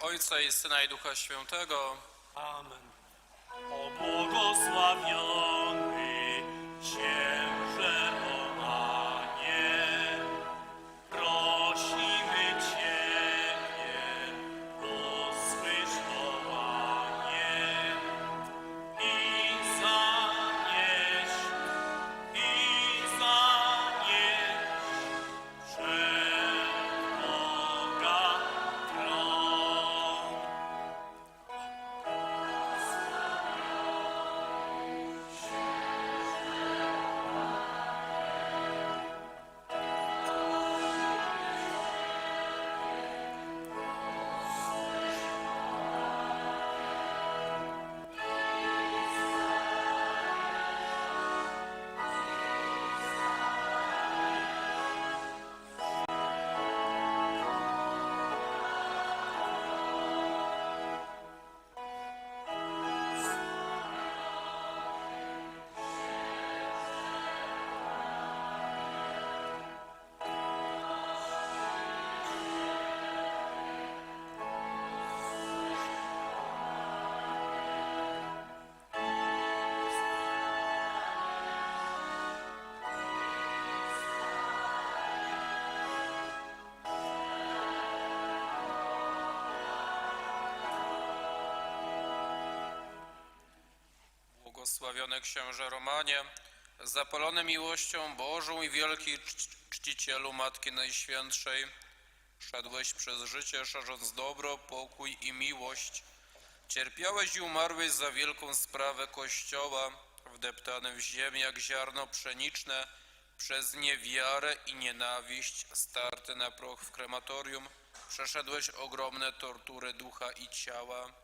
Ojca i Syna i Ducha Świętego. Amen. O błogosławiony Błogosławiony księże Romanie, zapalony miłością Bożą i wielki czci- czcicielu Matki Najświętszej, szedłeś przez życie szerząc dobro, pokój i miłość. Cierpiałeś i umarłeś za wielką sprawę Kościoła, wdeptany w ziemię jak ziarno pszeniczne, przez niewiarę i nienawiść, starty na proch w krematorium, przeszedłeś ogromne tortury ducha i ciała.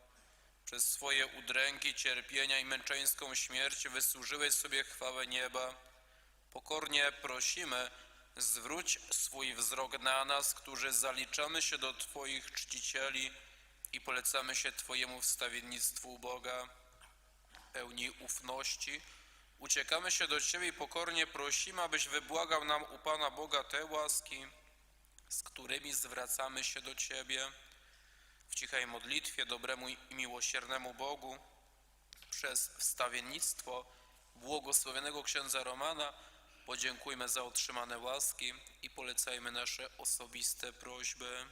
Przez swoje udręki, cierpienia i męczeńską śmierć wysłużyłeś sobie chwałę nieba. Pokornie prosimy, zwróć swój wzrok na nas, którzy zaliczamy się do Twoich czcicieli i polecamy się Twojemu wstawiennictwu Boga. Pełni ufności, uciekamy się do Ciebie i pokornie prosimy, abyś wybłagał nam u Pana Boga te łaski, z którymi zwracamy się do Ciebie cichej modlitwie dobremu i miłosiernemu Bogu przez wstawiennictwo błogosławionego księdza Romana podziękujmy za otrzymane łaski i polecajmy nasze osobiste prośby.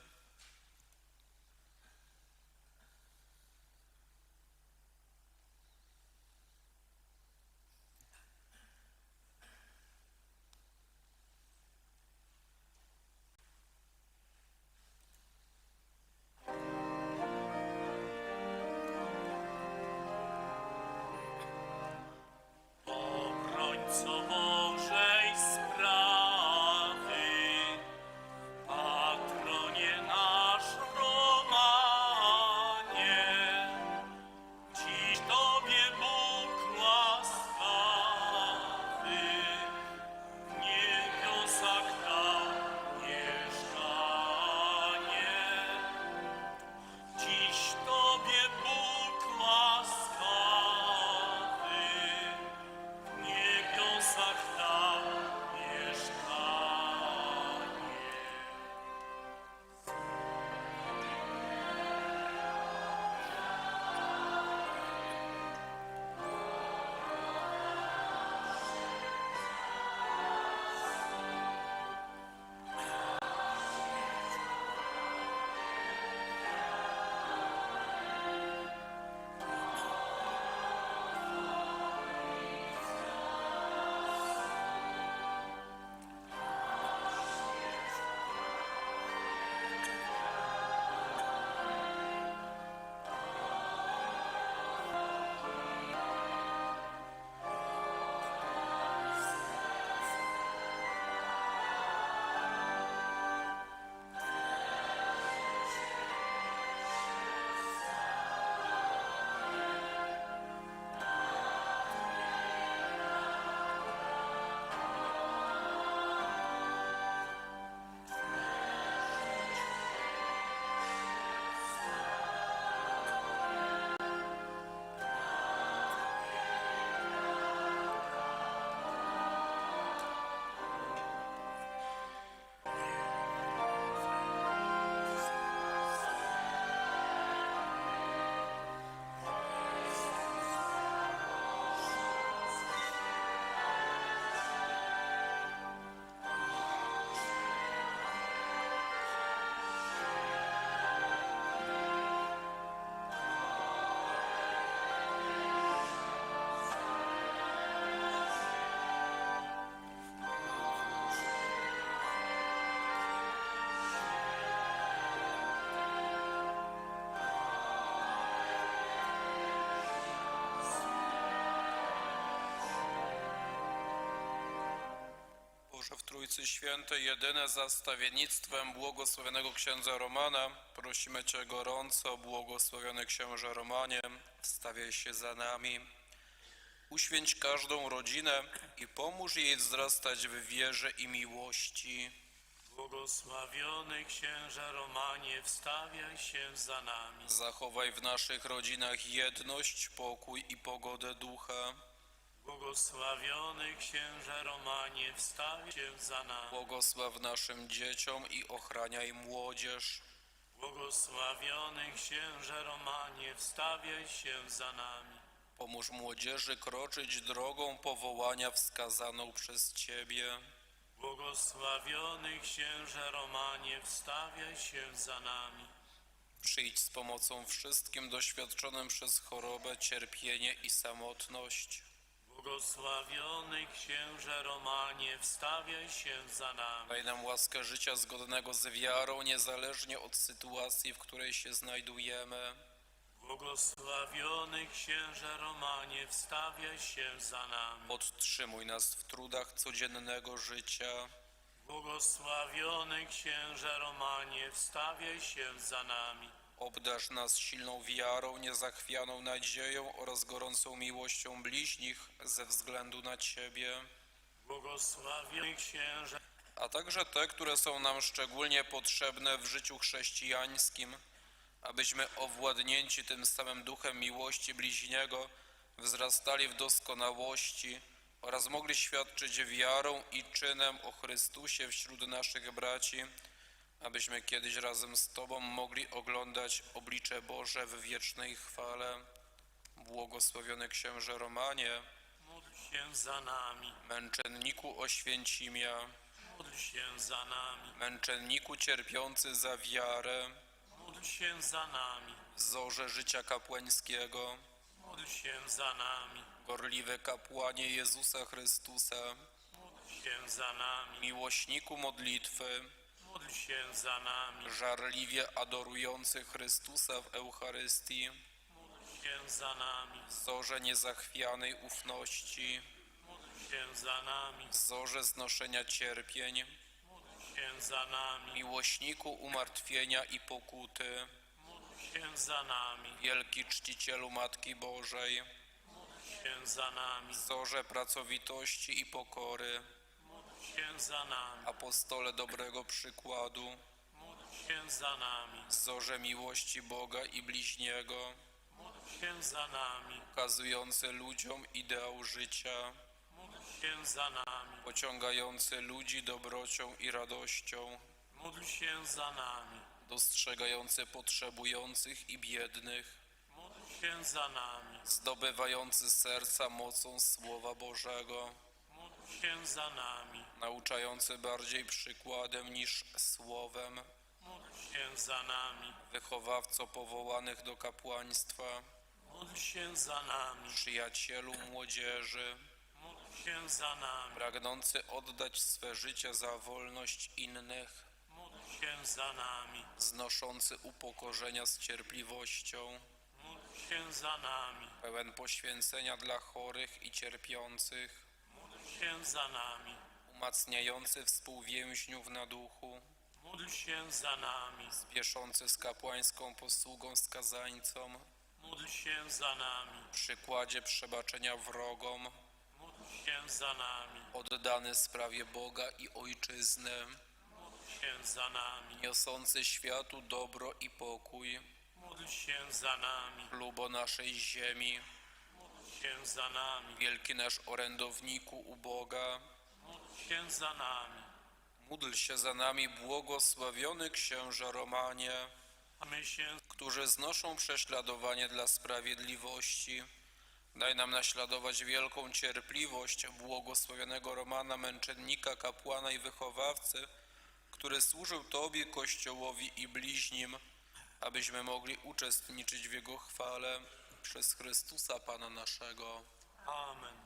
Trójcy Świętej, jedyne za stawiennictwem błogosławionego księdza Romana, prosimy Cię gorąco, błogosławiony księże Romanie, wstawiaj się za nami. Uświęć każdą rodzinę i pomóż jej wzrastać w wierze i miłości. Błogosławiony księże Romanie, wstawiaj się za nami. Zachowaj w naszych rodzinach jedność, pokój i pogodę ducha. Błogosławiony księże Romanie, wstawiaj się za nami. Błogosław naszym dzieciom i ochraniaj młodzież. Błogosławiony księże Romanie, wstawiaj się za nami. Pomóż młodzieży kroczyć drogą powołania wskazaną przez Ciebie. Błogosławiony księże Romanie, wstawiaj się za nami. Przyjdź z pomocą wszystkim doświadczonym przez chorobę, cierpienie i samotność. Błogosławiony księże Romanie, wstawiaj się za nami. Daj nam łaskę życia zgodnego z wiarą, niezależnie od sytuacji, w której się znajdujemy. Błogosławiony księże Romanie, wstawiaj się za nami. Podtrzymuj nas w trudach codziennego życia. Błogosławiony księże Romanie, wstawiaj się za nami. Obdarz nas silną wiarą, niezachwianą nadzieją oraz gorącą miłością bliźnich ze względu na Ciebie. Błogosławiony księże, a także te, które są nam szczególnie potrzebne w życiu chrześcijańskim, abyśmy owładnięci tym samym duchem miłości bliźniego wzrastali w doskonałości oraz mogli świadczyć wiarą i czynem o Chrystusie wśród naszych braci, abyśmy kiedyś razem z Tobą mogli oglądać oblicze Boże w wiecznej chwale. Błogosławiony księże Romanie, módl się za nami. męczenniku Oświęcimia, Módl się za nami. męczenniku cierpiący za wiarę, Módl się za nami. zorze życia kapłańskiego, Módl się za nami. gorliwy kapłanie Jezusa Chrystusa, Módl się za nami. miłośniku modlitwy, Módl się za nami. żarliwie adorujący Chrystusa w Eucharystii, Módl się za nami. zorze niezachwianej ufności, Módl się za nami. zorze znoszenia cierpień, Módl się za nami. miłośniku umartwienia i pokuty, Módl się za nami. wielki czcicielu Matki Bożej, Módl się za nami. zorze pracowitości i pokory, się za nami. apostole dobrego przykładu, Módl się za nami. zorze miłości Boga i bliźniego, Módl się za nami. ukazujący ludziom ideał życia, Módl się za nami. pociągający ludzi dobrocią i radością, Módl się za nami. dostrzegający potrzebujących i biednych, Módl się za nami. zdobywający serca mocą Słowa Bożego, Módl się za nami. Nauczający bardziej przykładem niż słowem, Módl się za nami. wychowawco powołanych do kapłaństwa, Módl się za nami. przyjacielu młodzieży, Módl się za nami. pragnący oddać swe życie za wolność innych, Módl się za nami. znoszący upokorzenia z cierpliwością, Módl się za nami. pełen poświęcenia dla chorych i cierpiących, Módl się za nami. Umacniający współwięźniów na duchu, Módl się za nami. spieszący z kapłańską posługą skazańcom, Módl się za nami. w przykładzie przebaczenia wrogom, Módl się za nami. oddany sprawie Boga i Ojczyzny, Módl się za nami. niosący światu dobro i pokój, Módl się za nami. lubo naszej ziemi, Módl się za nami. wielki nasz orędowniku u Boga, się za nami. módl się za nami błogosławiony księże Romanie, się którzy znoszą prześladowanie dla sprawiedliwości. Daj nam naśladować wielką cierpliwość błogosławionego Romana, męczennika, kapłana i wychowawcy, który służył Tobie, Kościołowi i bliźnim, abyśmy mogli uczestniczyć w Jego chwale przez Chrystusa Pana naszego. Amen.